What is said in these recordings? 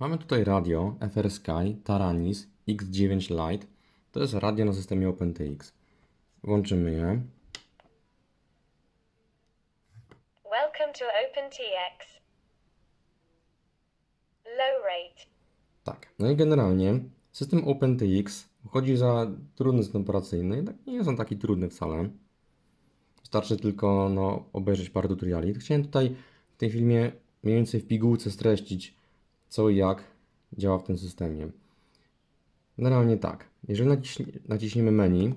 Mamy tutaj radio FR Sky Taranis X9 Lite. To jest radio na systemie OpenTX. Włączymy je. Welcome to OpenTX. Low rate. Tak. No i generalnie system OpenTX uchodzi za trudny system operacyjny. Jednak nie jest on taki trudny wcale. Wystarczy tylko no, obejrzeć parę tutoriali. Chciałem tutaj w tym filmie mniej więcej w pigułce streścić co i jak działa w tym systemie. Generalnie tak. Jeżeli naciśnie, naciśniemy menu,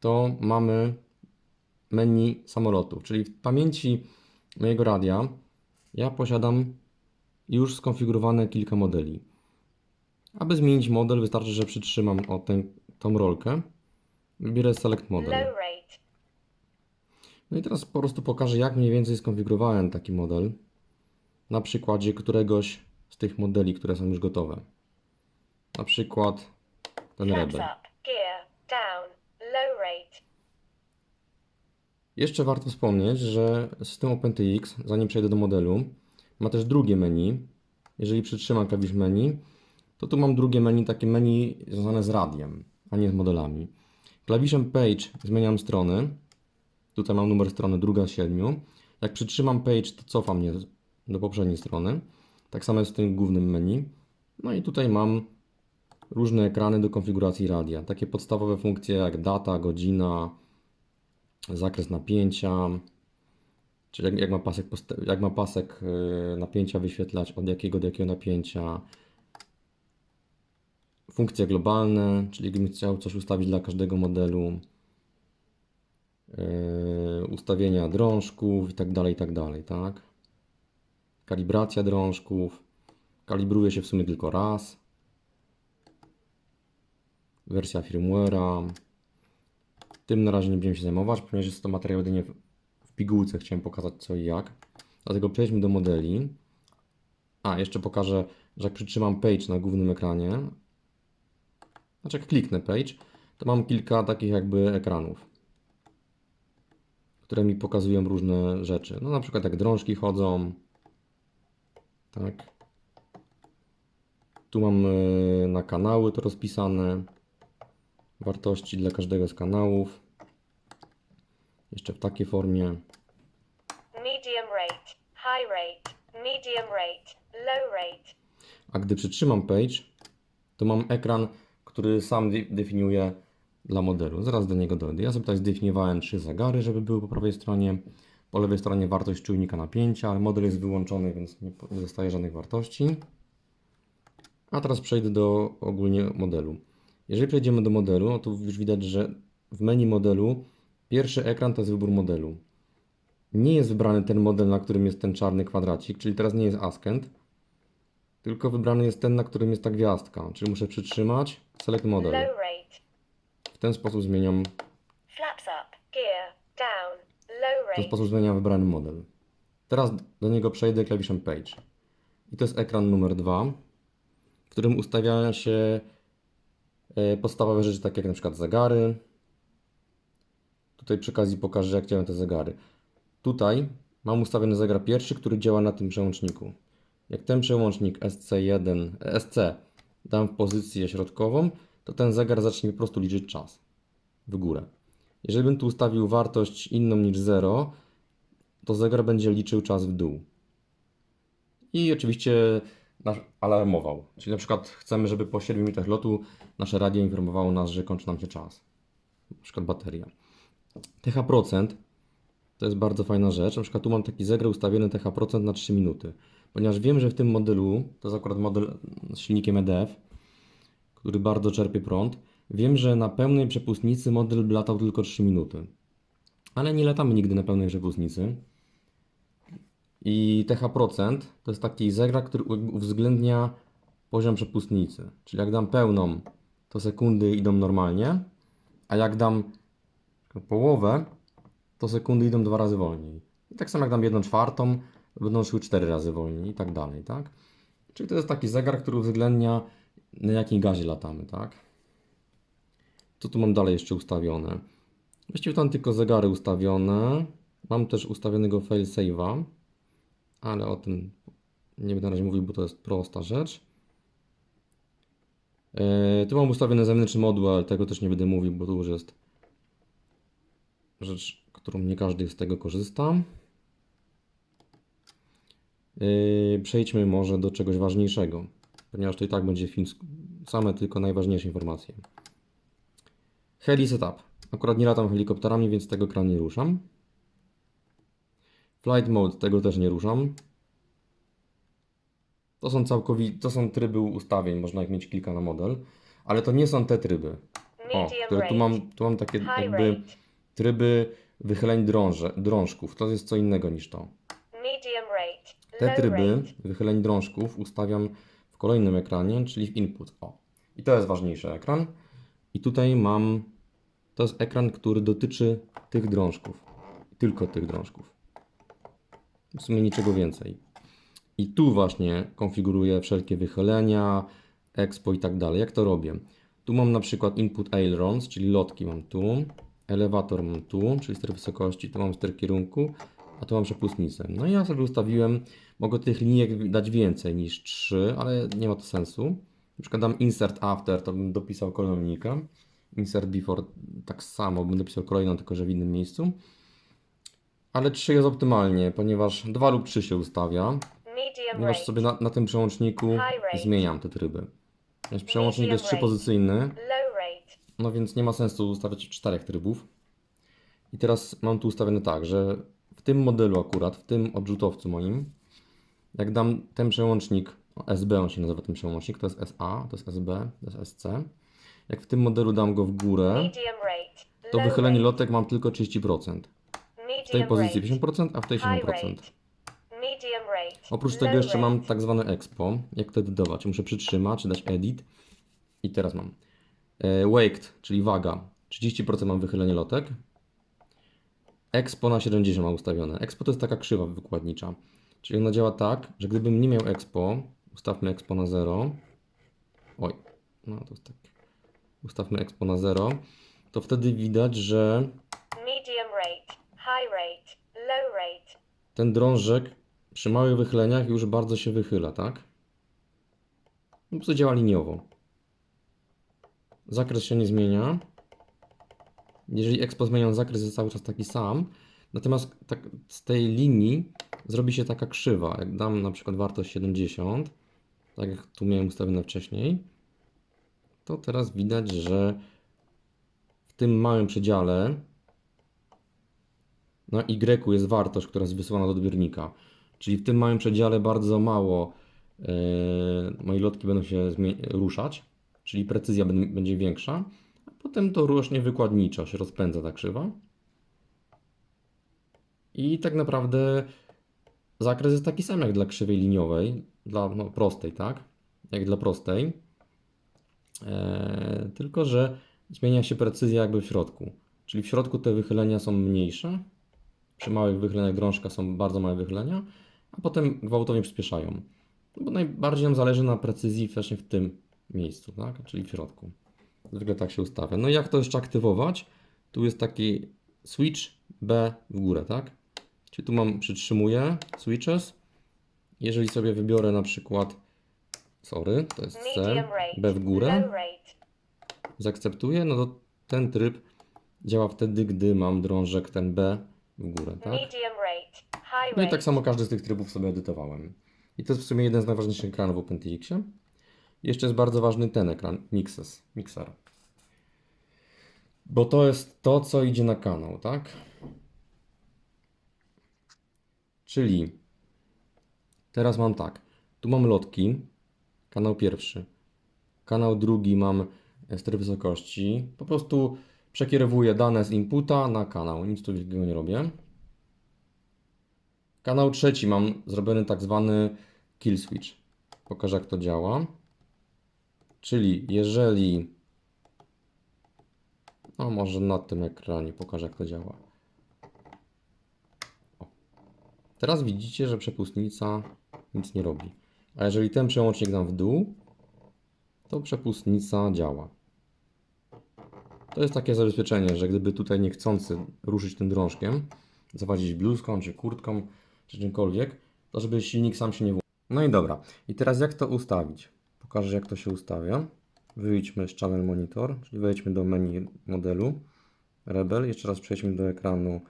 to mamy menu samolotów, czyli w pamięci mojego radia ja posiadam już skonfigurowane kilka modeli. Aby zmienić model, wystarczy, że przytrzymam o tę, tą rolkę. Wybierę Select Model. No i teraz po prostu pokażę, jak mniej więcej skonfigurowałem taki model na przykładzie któregoś z tych modeli, które są już gotowe. Na przykład ten Rebel. Jeszcze warto wspomnieć, że system OpenTX, zanim przejdę do modelu, ma też drugie menu. Jeżeli przytrzymam klawisz menu, to tu mam drugie menu, takie menu związane z radiem, a nie z modelami. Klawiszem Page zmieniam strony. Tutaj mam numer strony, druga z siedmiu. Jak przytrzymam Page, to cofa mnie do poprzedniej strony. Tak samo jest w tym głównym menu. No i tutaj mam różne ekrany do konfiguracji radia. Takie podstawowe funkcje jak data, godzina, zakres napięcia, czyli jak, jak, ma pasek, jak ma pasek yy, napięcia wyświetlać, od jakiego do jakiego napięcia. Funkcje globalne, czyli gdybym chciał coś ustawić dla każdego modelu. Yy, ustawienia drążków i tak dalej, i tak dalej, tak? Kalibracja drążków. Kalibruje się w sumie tylko raz. Wersja firmware'a. Tym na razie nie będziemy się zajmować, ponieważ jest to materiał jedynie w pigułce. Chciałem pokazać co i jak. Dlatego przejdźmy do modeli. A, jeszcze pokażę, że jak przytrzymam page na głównym ekranie, znaczy jak kliknę page, to mam kilka takich jakby ekranów, które mi pokazują różne rzeczy. No na przykład jak drążki chodzą, tak. Tu mam e, na kanały to rozpisane, wartości dla każdego z kanałów. Jeszcze w takiej formie. Medium rate. High rate. Medium rate. Low rate. A gdy przytrzymam page, to mam ekran, który sam de- definiuje dla modelu. Zaraz do niego dojdę. Ja sobie tutaj zdefiniowałem trzy zegary, żeby były po prawej stronie. Po lewej stronie wartość czujnika napięcia, ale model jest wyłączony, więc nie, dostaje żadnych wartości. A teraz przejdę do ogólnie modelu. Jeżeli przejdziemy do modelu, no to już widać, że w menu modelu pierwszy ekran to jest wybór modelu. Nie jest wybrany ten model, na którym jest ten czarny kwadracik, czyli teraz nie jest Askent, tylko wybrany jest ten, na którym jest ta gwiazdka, czyli muszę przytrzymać Select Model. W ten sposób zmieniam, Flaps up. Gear. Down. Low w ten sposób zmieniam wybrany model. Teraz do niego przejdę klawiszem Page. I to jest ekran numer 2, w którym ustawiają się e, podstawowe rzeczy, takie jak na przykład zegary. Tutaj przy okazji pokażę, jak działają te zegary. Tutaj mam ustawiony zegar pierwszy, który działa na tym przełączniku. Jak ten przełącznik SC1, e, SC dam w pozycję środkową, to ten zegar zacznie po prostu liczyć czas w górę. Jeżeli bym tu ustawił wartość inną niż 0, to zegar będzie liczył czas w dół. I oczywiście nasz alarmował. Czyli na przykład chcemy, żeby po 7 minutach lotu nasze radio informowało nas, że kończy nam się czas. Na przykład bateria. TH procent to jest bardzo fajna rzecz. Na przykład tu mam taki zegar ustawiony TH procent na 3 minuty. Ponieważ wiem, że w tym modelu, to jest akurat model z silnikiem EDF, który bardzo czerpie prąd, wiem, że na pełnej przepustnicy model latał tylko 3 minuty. Ale nie latamy nigdy na pełnej przepustnicy. I TH procent to jest taki zegar, który uwzględnia poziom przepustnicy. Czyli jak dam pełną, to sekundy idą normalnie, a jak dam połowę, to sekundy idą dwa razy wolniej. I tak samo jak dam jedną czwartą, będą szły cztery razy wolniej i tak dalej, tak? Czyli to jest taki zegar, który uwzględnia na jakiej gazie latamy, tak? Co tu mam dalej jeszcze ustawione? Właściwie tam tylko zegary ustawione. Mam też ustawionego failsave'a, ale o tym nie będę na razie mówił, bo to jest prosta rzecz. Yy, tu mam ustawiony zewnętrzny moduł, ale tego też nie będę mówił, bo to już jest rzecz, którą nie każdy z tego korzysta. Yy, przejdźmy może do czegoś ważniejszego, ponieważ to i tak będzie film, same tylko najważniejsze informacje. Heli setup. Akurat nie latam helikopterami, więc tego ekran nie ruszam. Flight mode, tego też nie ruszam. To są całkowicie, to są tryby ustawień, można ich mieć kilka na model, ale to nie są te tryby. O, które tu mam, tu mam takie jakby tryby wychyleń drąże, drążków. To jest co innego niż to. Medium rate. Te tryby wychyleń drążków ustawiam w kolejnym ekranie, czyli w input. O. I to jest ważniejszy ekran. I tutaj mam, to jest ekran, który dotyczy tych drążków. Tylko tych drążków. W sumie niczego więcej. I tu właśnie konfiguruję wszelkie wychylenia, expo i tak dalej. Jak to robię? Tu mam na przykład input ailerons, czyli lotki mam tu, elewator mam tu, czyli ster wysokości, tu mam ster kierunku, a tu mam przepustnicę. No i ja sobie ustawiłem, mogę tych linijek dać więcej niż 3, ale nie ma to sensu. Na przykład dam insert after, to bym dopisał linijkę. Insert before tak samo, bym dopisał kolejną, tylko że w innym miejscu. Ale 3 jest optymalnie, ponieważ 2 lub 3 się ustawia. Ponieważ sobie na, na tym przełączniku zmieniam te tryby. Więc przełącznik jest trzypozycyjny, no więc nie ma sensu ustawiać czterech trybów. I teraz mam tu ustawione tak, że w tym modelu akurat, w tym odrzutowcu moim, jak dam ten przełącznik, SB on się nazywa ten przełącznik, to jest SA, to jest SB, to jest SC. Jak w tym modelu dam go w górę, to wychylenie lotek mam tylko 30%. W tej pozycji rate. 50%, a w tej High 70%. rate. Medium rate. Oprócz tego jeszcze mam tak zwane expo. Jak to edytować? Muszę przytrzymać, czy dać edit. I teraz mam e, waked, czyli waga. 30% mam wychylenie lotek. Expo na 70 mam ustawione. Expo to jest taka krzywa wykładnicza. Czyli ona działa tak, że gdybym nie miał expo, ustawmy expo na 0. Oj, no to jest tak. Ustawmy expo na 0. To wtedy widać, że Medium rate. High rate. Low rate. ten drążek przy małych wychyleniach już bardzo się wychyla, tak? Po prostu działa liniowo. Zakres się nie zmienia. Jeżeli expo zmienią, zakres jest cały czas taki sam. Natomiast tak, z tej linii zrobi się taka krzywa. Jak dam na przykład wartość 70, tak jak tu miałem ustawione wcześniej, to teraz widać, że w tym małym przedziale na Y jest wartość, która jest wysyłana do odbiornika. Czyli w tym małym przedziale bardzo mało e, moje lotki będą się ruszać, czyli precyzja będzie większa, a potem to rośnie wykładniczo, się rozpędza ta krzywa. I tak naprawdę zakres jest taki sam jak dla krzywej liniowej, dla no, prostej, tak? Jak dla prostej. E, tylko, że zmienia się precyzja jakby w środku. Czyli w środku te wychylenia są mniejsze, przy małych wychyleniach drążka są bardzo małe wychylenia, a potem gwałtownie przyspieszają. No Bo najbardziej nam zależy na precyzji właśnie w tym miejscu, tak? czyli w środku. Zwykle tak się ustawia. No i jak to jeszcze aktywować? Tu jest taki switch B w górę, tak? Czyli tu mam, przytrzymuję switches. Jeżeli sobie wybiorę na przykład, sorry, to jest C. B w górę, zaakceptuję, no to ten tryb działa wtedy, gdy mam drążek ten B w górę, tak? No i tak samo każdy z tych trybów sobie edytowałem. I to jest w sumie jeden z najważniejszych ekranów w OpenTX-ie. Jeszcze jest bardzo ważny ten ekran, Mixes, Mixer. Bo to jest to, co idzie na kanał, tak? Czyli teraz mam tak. Tu mam lotki, kanał pierwszy. Kanał drugi mam ster wysokości. Po prostu przekierowuję dane z inputa na kanał. Nic tu wielkiego nie robię. Kanał trzeci mam zrobiony tak zwany kill switch. Pokażę jak to działa. Czyli jeżeli no może na tym ekranie pokażę jak to działa. O. Teraz widzicie, że przepustnica nic nie robi. A jeżeli ten przełącznik dam w dół, to przepustnica działa. To jest takie zabezpieczenie, że gdyby tutaj niechcący ruszyć tym drążkiem, zawadzić bluzką czy kurtką, czy czymkolwiek, to żeby silnik sam się nie włączył. No i dobra. I teraz jak to ustawić? Pokażę jak to się ustawia. Wyjdźmy z Channel Monitor, czyli wejdźmy do menu modelu Rebel. Jeszcze raz przejdźmy do ekranu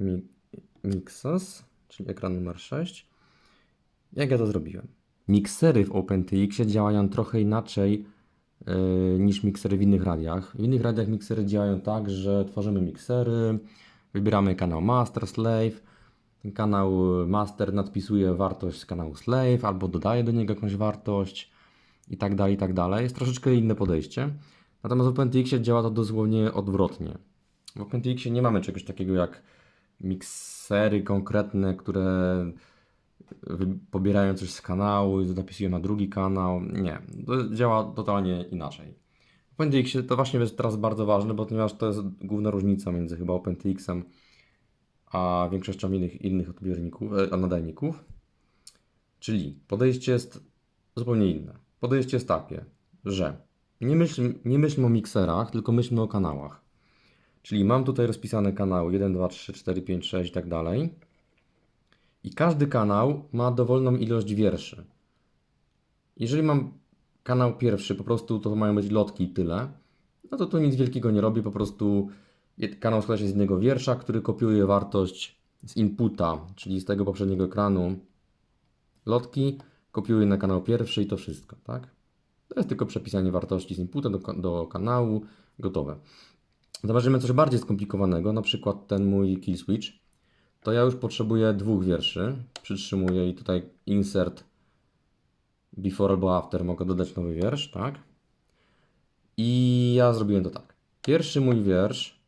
Mi Mixes, czyli ekran numer 6. Jak ja to zrobiłem? Miksery w OpenTX działają trochę inaczej yy, niż miksery w innych radiach. W innych radiach miksery działają tak, że tworzymy miksery, wybieramy kanał Master, Slave. Kanał Master nadpisuje wartość z kanału Slave albo dodaje do niego jakąś wartość i tak dalej, i tak dalej. Jest troszeczkę inne podejście. Natomiast w OpenTXie działa to dosłownie odwrotnie. W OpenTXie nie mamy czegoś takiego jak miksery konkretne, które pobierają coś z kanału i napisują na drugi kanał. Nie, to działa totalnie inaczej. W OpenTXie to właśnie jest teraz bardzo ważne, ponieważ to jest główna różnica między chyba OpenTX-em a większością innych, innych odbiorników, e, nadajników. Czyli podejście jest zupełnie inne. Podejście jest takie, że nie, myśl, nie myślmy o mikserach, tylko myślmy o kanałach. Czyli mam tutaj rozpisane kanały 1, 2, 3, 4, 5, 6 i tak dalej. I każdy kanał ma dowolną ilość wierszy. Jeżeli mam kanał pierwszy, po prostu to mają być lotki i tyle, no to tu nic wielkiego nie robię, po prostu kanał składa się z jednego wiersza, który kopiuje wartość z inputa, czyli z tego poprzedniego ekranu lotki, kopiuje na kanał pierwszy i to wszystko, tak? To jest tylko przepisanie wartości z inputa do, do kanału, gotowe. Zobaczymy coś bardziej skomplikowanego, na przykład ten mój kill switch. To ja już potrzebuję dwóch wierszy. Przytrzymuję i tutaj insert before albo after mogę dodać nowy wiersz, tak? I ja zrobiłem to tak. Pierwszy mój wiersz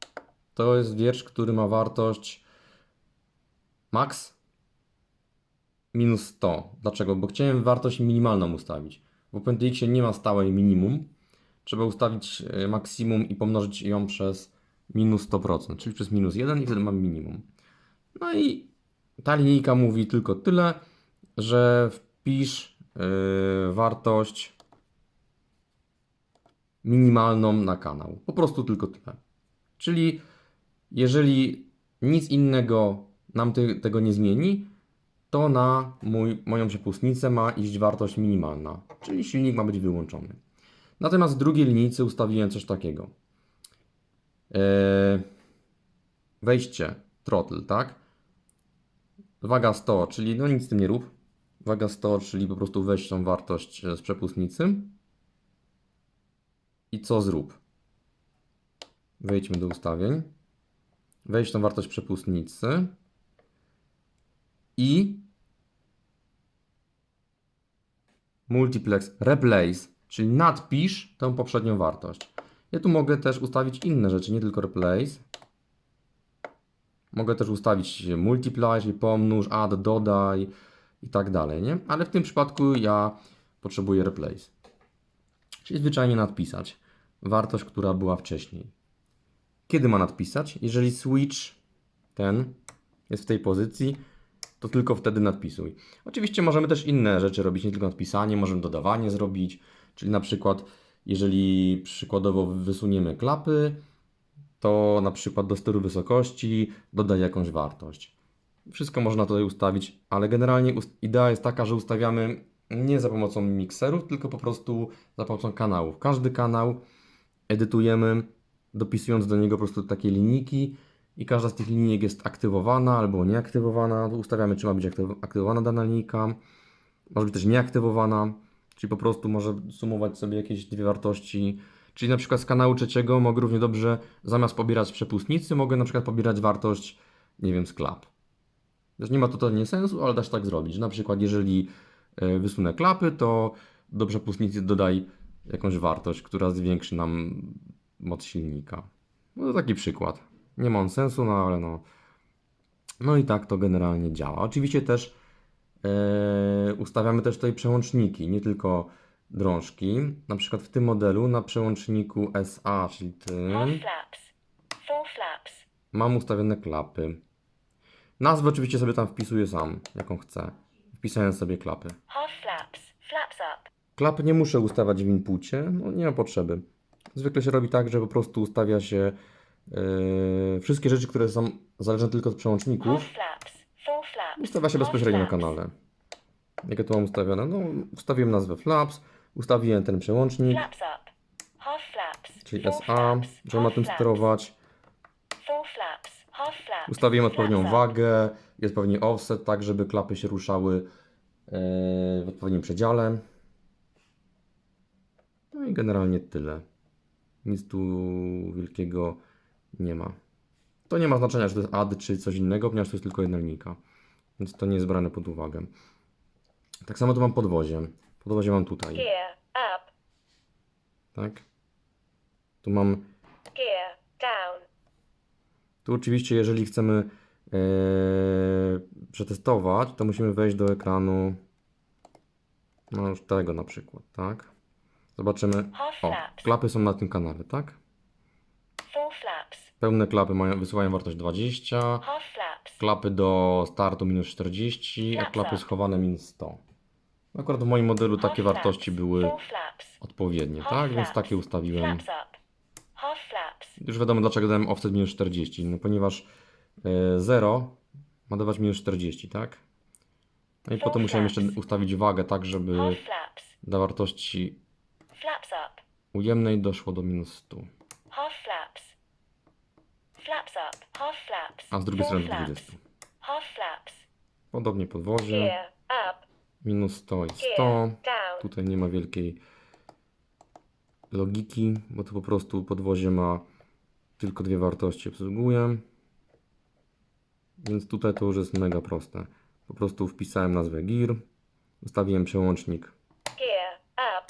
to jest wiersz, który ma wartość max minus 100. Dlaczego? Bo chciałem wartość minimalną ustawić. W OpenTXie nie ma stałej minimum. Trzeba ustawić e, maksimum i pomnożyć ją przez minus 100%, czyli przez minus 1 i wtedy mam minimum. No i ta linijka mówi tylko tyle, że wpisz yy, wartość minimalną na kanał. Po prostu tylko tyle. Czyli jeżeli nic innego nam tego nie zmieni, to na mój, moją przepustnicę ma iść wartość minimalna, czyli silnik ma być wyłączony. Natomiast w drugiej linijce ustawiłem coś takiego. Eee, wejście, throttle, tak? Waga 100, czyli no nic z tym nie rób. Waga 100, czyli po prostu weź tą wartość e, z przepustnicy. I co zrób? Wejdźmy do ustawień. Wejdź tą wartość przepustnicy. I multiplex replace, czyli nadpisz tę poprzednią wartość. Ja tu mogę też ustawić inne rzeczy, nie tylko replace. Mogę też ustawić multiply, czyli pomnóż, add, dodaj i tak dalej, nie? Ale w tym przypadku ja potrzebuję replace. Czyli zwyczajnie nadpisać wartość, która była wcześniej. Kiedy ma nadpisać? Jeżeli switch ten jest w tej pozycji, to tylko wtedy nadpisuj. Oczywiście możemy też inne rzeczy robić, nie tylko nadpisanie, możemy dodawanie zrobić, czyli na przykład jeżeli przykładowo wysuniemy klapy, to na przykład do steru wysokości dodaj jakąś wartość. Wszystko można tutaj ustawić, ale generalnie idea jest taka, że ustawiamy nie za pomocą mikserów, tylko po prostu za pomocą kanałów. Każdy kanał edytujemy, dopisując do niego po prostu takie linijki i każda z tych linijek jest aktywowana albo nieaktywowana. Ustawiamy, czy ma być aktyw- aktywowana dana linijka, może być też nieaktywowana, czyli po prostu może sumować sobie jakieś dwie wartości. Czyli na przykład z kanału trzeciego mogę równie dobrze zamiast pobierać przepustnicy, mogę na przykład pobierać wartość, nie wiem, z klap. Też nie ma to totalnie sensu, ale da się tak zrobić. Na przykład jeżeli e, wysunę klapy, to do przepustnicy dodaj jakąś wartość, która zwiększy nam moc silnika. No to taki przykład. Nie ma on sensu, no ale no. No i tak to generalnie działa. Oczywiście też ustawiamy też tutaj przełączniki, nie tylko drążki. Na przykład w tym modelu na przełączniku SA, czyli tym, mam ustawione klapy. Nazwę oczywiście sobie tam wpisuję sam, jaką chcę. Wpisałem sobie klapy. Klap nie muszę ustawiać w inpucie, no nie ma potrzeby. Zwykle się robi tak, że po prostu ustawia się yy, wszystkie rzeczy, które są zależne tylko od przełączników, flaps. Ustawia się Half bezpośrednio na flaps. kanale. Jak ja tu mam ustawione? No, ustawiłem nazwę Flaps, ustawiłem ten przełącznik, Flaps up. Half flaps. czyli SA, na half tym sterować. Ustawiłem odpowiednią wagę, jest pewnie offset, tak żeby klapy się ruszały e, w odpowiednim przedziale. No i generalnie tyle. Nic tu wielkiego nie ma. To nie ma znaczenia, czy to jest add, czy coś innego, ponieważ to jest tylko jedna linijka. Więc to nie jest brane pod uwagę. Tak samo tu mam podwozie. Podwozie mam tutaj, Gear up. tak? Tu mam Gear down. Tu oczywiście, jeżeli chcemy e, przetestować, to musimy wejść do ekranu, no już tego na przykład, tak? Zobaczymy. O, klapy są na tym kanale, tak? Pełne klapy mają, wysyłają wartość 20, Half flaps. Klapy do startu minus 40, a klapy schowane minus 100. Akurat w moim modelu takie wartości były odpowiednie, tak? Więc takie ustawiłem. Już wiadomo dlaczego dałem offset minus 40, no ponieważ e, 0 ma dawać minus 40, tak? No i potem musiałem jeszcze ustawić wagę tak, żeby do wartości ujemnej doszło do minus 100, Half flaps. Up. Half flaps. a z drugiej strony do flaps. 20. Half flaps. Podobnie podwozie, up. minus 100 i 100. Gear down. Tutaj nie ma wielkiej logiki, bo to po prostu podwozie ma tylko dwie wartości obsługuje. Więc tutaj to już jest mega proste. Po prostu wpisałem nazwę gear, ustawiłem przełącznik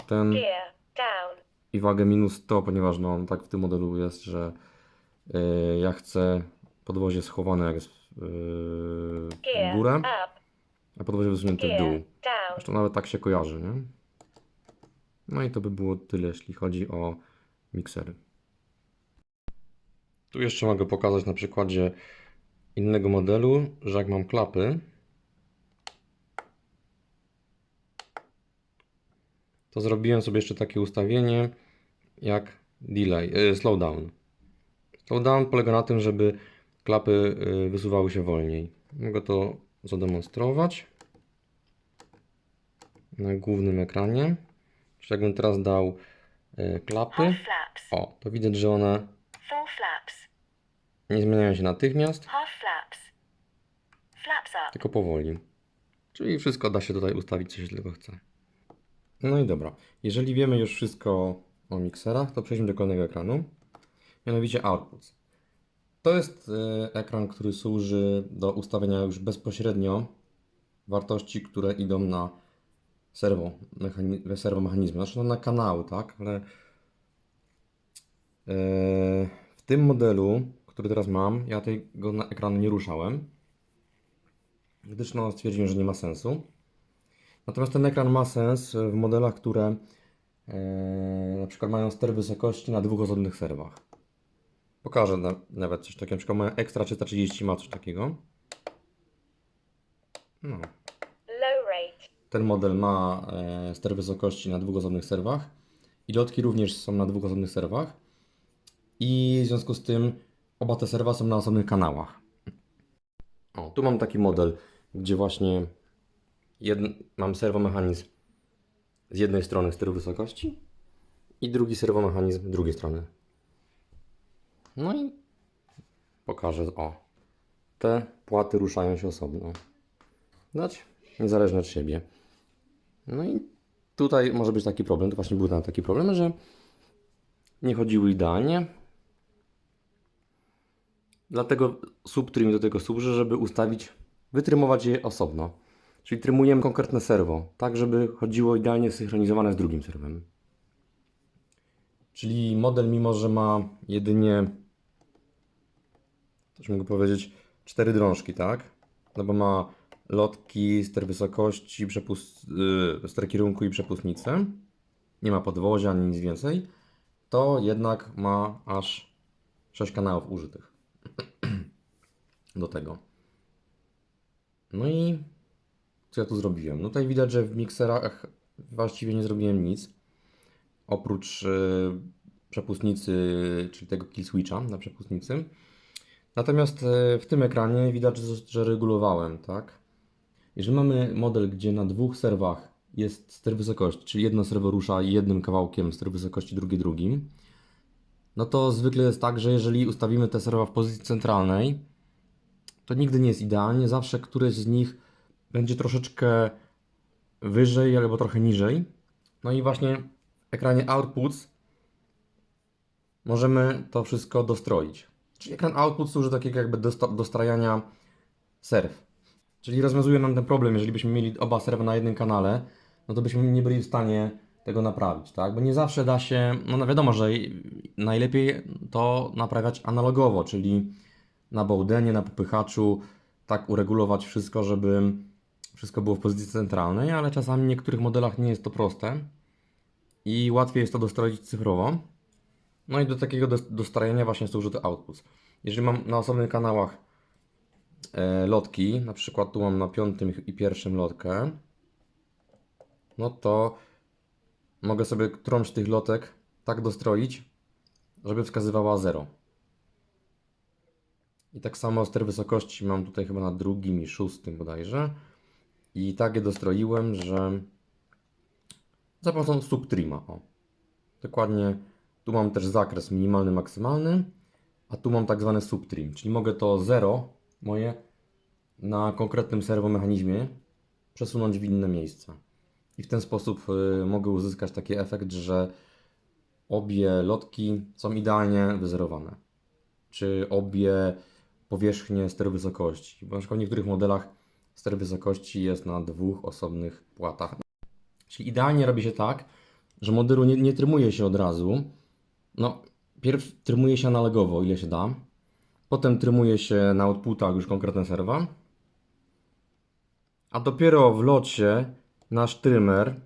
ten i wagę minus 100, ponieważ no tak w tym modelu jest, że ja chcę podwozie schowane jak jest yy, w górę, a podwozie wysunięte w dół. Zresztą nawet tak się kojarzy, nie? No i to by było tyle, jeśli chodzi o miksery. Tu jeszcze mogę pokazać na przykładzie innego modelu, że jak mam klapy, to zrobiłem sobie jeszcze takie ustawienie jak delay, e, slowdown. Slowdown polega na tym, żeby klapy e, wysuwały się wolniej. Mogę to zademonstrować na głównym ekranie. Czyli jakbym teraz dał e, klapy, o, to widać, że one nie zmieniają się natychmiast, tylko powoli. Czyli wszystko da się tutaj ustawić, co się tylko chce. No i dobra. Jeżeli wiemy już wszystko o mikserach, to przejdźmy do kolejnego ekranu. Mianowicie Outputs. To jest e, ekran, który służy do ustawienia już bezpośrednio wartości, które idą na serwo, serwo mechanizmy, znaczy no na kanały, tak? Ale e, w tym modelu, który teraz mam, ja tego na ekranu nie ruszałem, gdyż no, stwierdziłem, że nie ma sensu. Natomiast ten ekran ma sens w modelach, które e, na przykład mają ster wysokości na dwóch osobnych serwach. Pokażę na, nawet coś takiego. Na przykład moja Extra 330 ma coś takiego. No. Ten model ma e, ster wysokości na dwóch osobnych serwach. I lotki również są na dwóch osobnych serwach. I w związku z tym oba te serwa są na osobnych kanałach. O, tu mam taki model, gdzie właśnie jedn, mam serwomechanizm z jednej strony steru wysokości i drugi serwomechanizm z drugiej strony. No i pokażę, o, te płaty ruszają się osobno. Dać niezależne od siebie. No i tutaj może być taki problem, to właśnie był tam taki problem, że nie chodziły idealnie. Dlatego sub, który mi do tego służy, żeby ustawić, wytrymować je osobno. Czyli trymujemy konkretne serwo, tak żeby chodziło idealnie synchronizowane z drugim serwem. Czyli model, mimo że ma jedynie, coś mogę powiedzieć, cztery drążki, tak? No bo ma lotki, ster wysokości, przepust, yy, ster kierunku i przepustnicę. Nie ma podwozia ani nic więcej. To jednak ma aż 6 kanałów użytych do tego. No i co ja tu zrobiłem? No tutaj widać, że w mikserach właściwie nie zrobiłem nic. Oprócz yy, przepustnicy, czyli tego kill switcha na przepustnicy. Natomiast yy, w tym ekranie widać, że, że regulowałem, tak? Jeżeli mamy model, gdzie na dwóch serwach jest ster wysokości, czyli jedno serwo rusza jednym kawałkiem ster wysokości, drugie drugim, no to zwykle jest tak, że jeżeli ustawimy te serwa w pozycji centralnej, to nigdy nie jest idealnie. Zawsze któreś z nich będzie troszeczkę wyżej albo trochę niżej. No i właśnie w ekranie Outputs możemy to wszystko dostroić. Czyli ekran Output służy takiego jakby dostrajania serw. Czyli rozwiązuje nam ten problem, jeżeli byśmy mieli oba serwy na jednym kanale, no to byśmy nie byli w stanie tego naprawić, tak? Bo nie zawsze da się, no no wiadomo, że najlepiej to naprawiać analogowo, czyli na Bowdenie, na popychaczu, tak uregulować wszystko, żeby wszystko było w pozycji centralnej, ale czasami w niektórych modelach nie jest to proste i łatwiej jest to dostroić cyfrowo. No i do takiego dos- dostrajania właśnie służy to outputs. Jeżeli mam na osobnych kanałach e, lotki, na przykład tu mam na piątym i pierwszym lotkę, no to mogę sobie którąś tych lotek tak dostroić, żeby wskazywała 0. I tak samo ster wysokości mam tutaj chyba na drugim i szóstym bodajże. I tak je dostroiłem, że za pomocą subtrima. O. Dokładnie tu mam też zakres minimalny, maksymalny, a tu mam tak zwany subtrim, czyli mogę to 0 moje na konkretnym serwomechanizmie przesunąć w inne miejsce. I w ten sposób y, mogę uzyskać taki efekt, że obie lotki są idealnie wyzerowane. Czy obie powierzchnie ster wysokości. Bo na przykład w niektórych modelach ster wysokości jest na dwóch osobnych płatach. Czyli idealnie robi się tak, że modelu nie, nie trymuje się od razu. No, pierw trymuje się analogowo, ile się da. Potem trymuje się na outputach już konkretne serwa. A dopiero w locie nasz trymer,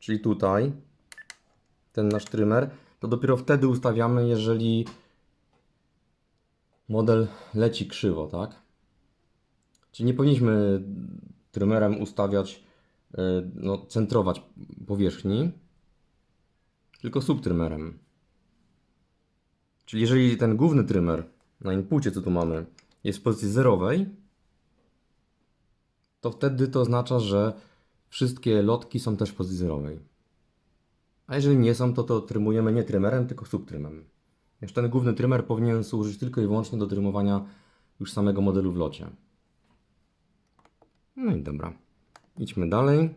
czyli tutaj, ten nasz trymer, to dopiero wtedy ustawiamy, jeżeli model leci krzywo, tak? Czyli nie powinniśmy trymerem ustawiać, y, no, centrować powierzchni, tylko subtrymerem. Czyli jeżeli ten główny trymer na inpucie, co tu mamy, jest w pozycji zerowej, to wtedy to oznacza, że wszystkie lotki są też w pozycji zerowej. A jeżeli nie są, to to trymujemy nie trymerem, tylko subtrymem. Jeszcze ten główny trymer powinien służyć tylko i wyłącznie do trymowania już samego modelu w locie. No i dobra. Idźmy dalej.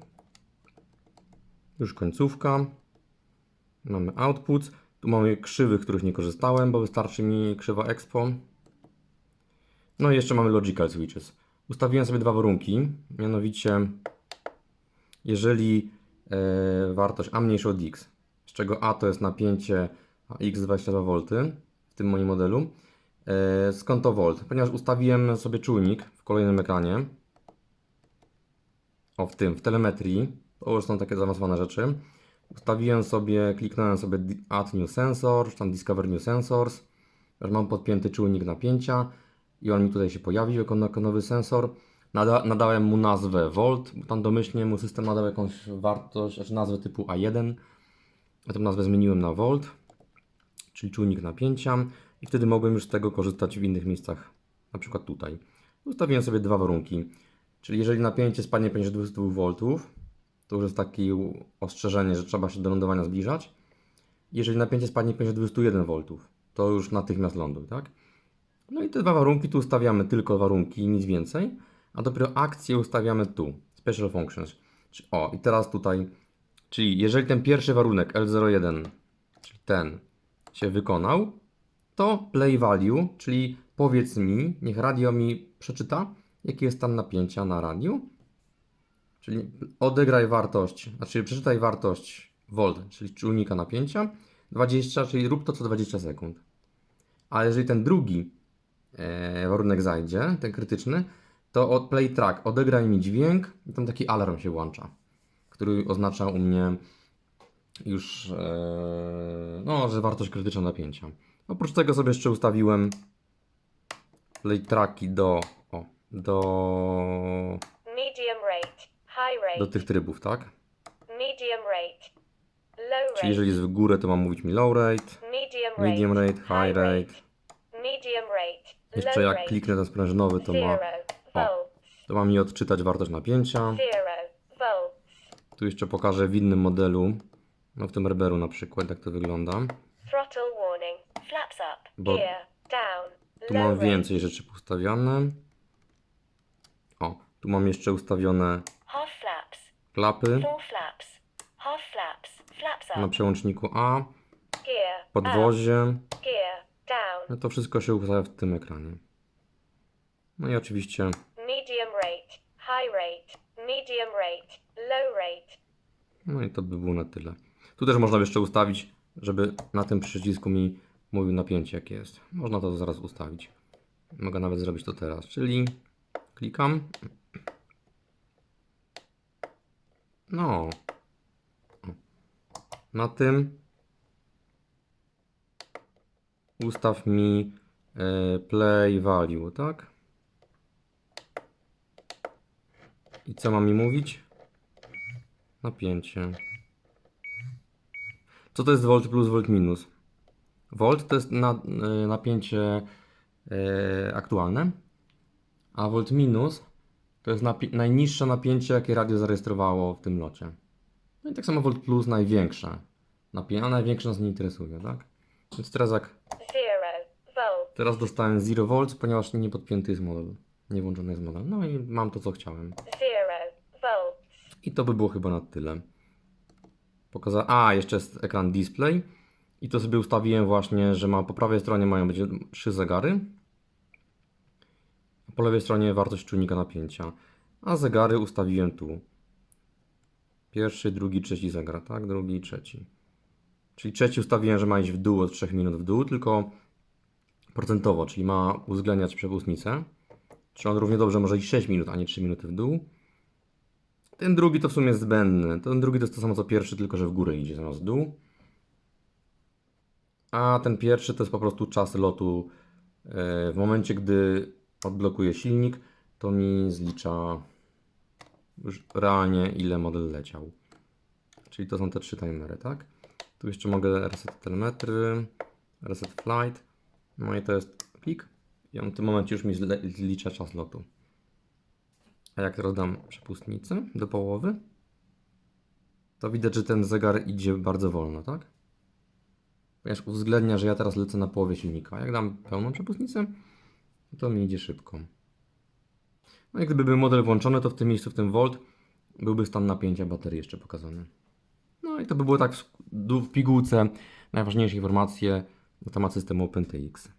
Już końcówka. Mamy output. Tu mamy krzywych, których nie korzystałem, bo wystarczy mi krzywa expo. No i jeszcze mamy logical switches. Ustawiłem sobie dwa warunki, mianowicie jeżeli e, wartość A mniejsza od X, z czego A to jest napięcie, a X 22V w tym moim modelu. E, skąd to volt? Ponieważ ustawiłem sobie czujnik w kolejnym ekranie, o w tym, w telemetrii, to już są takie zaawansowane rzeczy. Ustawiłem sobie, kliknąłem sobie Add New Sensor, tam Discover New Sensors. Już mam podpięty czujnik napięcia i on mi tutaj się pojawił jako, jako nowy sensor. Nada, nadałem mu nazwę Volt, bo tam domyślnie mu system nadał jakąś wartość, znaczy nazwę typu A1. Ja tę nazwę zmieniłem na Volt, czyli czujnik napięcia i wtedy mogłem już z tego korzystać w innych miejscach, na przykład tutaj. Ustawiłem sobie dwa warunki, czyli jeżeli napięcie spadnie poniżej 22 V, to już jest takie ostrzeżenie, że trzeba się do lądowania zbliżać. Jeżeli napięcie spadnie poniżej 21 V, to już natychmiast ląduj, tak? No i te dwa warunki tu ustawiamy tylko warunki i nic więcej, a dopiero akcje ustawiamy tu, special functions. O, i teraz tutaj, czyli jeżeli ten pierwszy warunek L01, czyli ten, się wykonał, to play value, czyli powiedz mi, niech radio mi przeczyta, jaki jest stan napięcia na radiu. Czyli odegraj wartość, znaczy przeczytaj wartość volt, czyli czujnika napięcia, 20, czyli rób to co 20 sekund. A jeżeli ten drugi e, warunek zajdzie, ten krytyczny, to od play track odegraj mi dźwięk i tam taki alarm się włącza, który oznacza u mnie już, e, no, że wartość krytyczna napięcia. Oprócz tego sobie jeszcze ustawiłem play tracki do, o, do, Medium rate. High rate. Do tych trybów, tak? Medium rate. Low Czyli rate. jeżeli jest w górę, to mam mówić mi low rate, Medium rate. medium rate, high rate. Medium rate. Jeszcze jak rate. kliknę ten sprężynowy, to ma o. To ma mi odczytać wartość napięcia. Tu jeszcze pokażę w innym modelu, no w tym Reberu na przykład, jak to wygląda. Bo. Tu mam więcej rzeczy ustawione. O, tu mam jeszcze ustawione. Klapy Full flaps. Half flaps. Flaps na przełączniku A, Gear up. podwozie. Gear down. No to wszystko się ustawia w tym ekranie. No i oczywiście Medium rate. High rate. Medium rate. Low rate. No i to by było na tyle. Tu też można jeszcze ustawić, żeby na tym przycisku mi mówił napięcie jakie jest. Można to zaraz ustawić. Mogę nawet zrobić to teraz, czyli klikam. No. Na tym ustaw mi e, play value, tak? I co ma mi mówić? Napięcie. Co to jest volt plus, volt minus? Volt to jest na, y, napięcie y, aktualne, a volt minus to jest napi- najniższe napięcie, jakie radio zarejestrowało w tym locie. No i tak samo volt plus największe napięcie, a największe nas nie interesuje, tak? Więc teraz jak teraz dostałem 0 volt, ponieważ nie podpięty jest model, nie włączony jest model. No i mam to co chciałem. I to by było chyba na tyle. Pokaza... A, jeszcze jest ekran display. I to sobie ustawiłem właśnie, że ma po prawej stronie mają być trzy zegary. Po lewej stronie wartość czujnika napięcia. A zegary ustawiłem tu. Pierwszy, drugi, trzeci zegar, tak? Drugi i trzeci. Czyli trzeci ustawiłem, że ma iść w dół od 3 minut w dół, tylko procentowo, czyli ma uwzględniać przepustnicę. Czy on równie dobrze może iść 6 minut, a nie 3 minuty w dół. Ten drugi to w sumie zbędny. Ten drugi to jest to samo co pierwszy, tylko że w górę idzie zamiast w dół. A ten pierwszy to jest po prostu czas lotu. E, W momencie, gdy odblokuję silnik, to mi zlicza realnie ile model leciał. Czyli to są te trzy timery, tak? Tu jeszcze mogę reset telemetry, reset flight. No i to jest klik. I on w tym momencie już mi zlicza czas lotu. A jak teraz dam przepustnicę do połowy, to widać, że ten zegar idzie bardzo wolno, tak? Ponieważ uwzględnia, że ja teraz lecę na połowie silnika. Jak dam pełną przepustnicę, to mi idzie szybko. No i gdyby był model włączony, to w tym miejscu, w tym volt, byłby stan napięcia baterii jeszcze pokazany. No i to by było tak w, w pigułce najważniejsze informacje na temat systemu OpenTX.